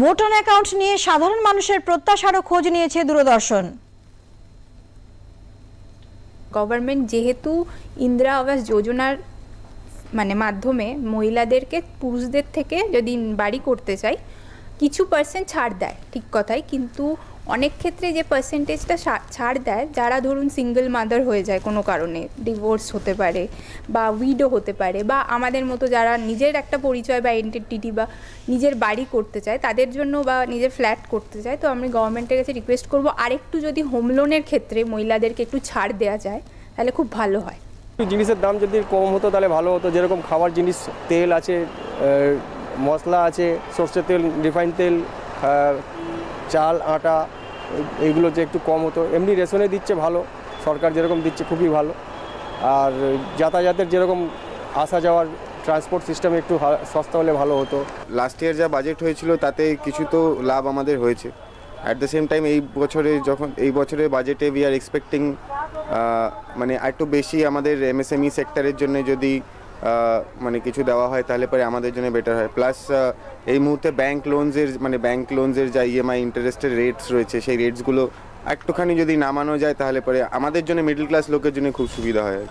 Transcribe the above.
Vote on account নিয়ে সাধারণ মানুষের প্রত্যাশারও খোঁজ নিয়েছে দূরদর্শন। গভর্নমেন্ট যেহেতু ইন্দিরা আবাস যোজনার মানে মাধ্যমে মহিলাদেরকে পুরুষদের থেকে যদি বাড়ি করতে চাই কিছু পার্সেন্ট ছাড় দেয়, ঠিক কথাই। কিন্তু অনেক ক্ষেত্রে যে পার্সেন্টেজটা ছাড় দেয়, যারা ধরুন সিঙ্গেল মাদার হয়ে যায় কোনো কারণে ডিভোর্স হতে পারে বা উইডো হতে পারে বা আমাদের মতো যারা নিজের একটা পরিচয় বা এন্টিটি বা নিজের বাড়ি করতে চায়, তাদের জন্য বা নিজের ফ্ল্যাট করতে চায়, তো আমি গভর্নমেন্টের কাছে রিকোয়েস্ট করব আরেকটু যদি হোম লোনের ক্ষেত্রে মহিলাদেরকে একটু ছাড় দেওয়া যায়, তাহলে খুব ভালো হয়। জিনিসের দাম যদি কম হতো তাহলে ভালো হতো, যেরকম খাবার জিনিস, তেল আছে মশলা আছে, সর্ষের তেল রিফাইন তেল চাল, আটা এইগুলো যে একটু কম হতো। এমনি রেশনে দিচ্ছে ভালো, সরকার যেরকম দিচ্ছে খুবই ভালো। আর যাতায়াতের যেরকম আসা যাওয়ার ট্রান্সপোর্ট সিস্টেম একটু সস্তা হলে ভালো হতো। লাস্ট ইয়ার যা বাজেট হয়েছিল তাতে কিছু তো লাভ আমাদের হয়েছে। অ্যাট দ্য সেম টাইম এই বছরে যখন, এই বছরের বাজেটে উই আর এক্সপেক্টিং মানে একটু বেশি আমাদের এমএসএমই সেক্টরের জন্য যদি মানে কিছু দেওয়া হয়, তাহলে পরে আমাদের জন্য বেটার হয় প্লাস এই মুহূর্তে ব্যাংক লোনসের মানে ব্যাংক লোনসের যা ইএমআই ইন্টারেস্টের রেটস রয়েছে, সেই রেটসগুলো একটুখানি যদি নামানো যায়, তাহলে পরে আমাদের জন্য মিডল ক্লাস লোকের জন্য খুব সুবিধা হয়।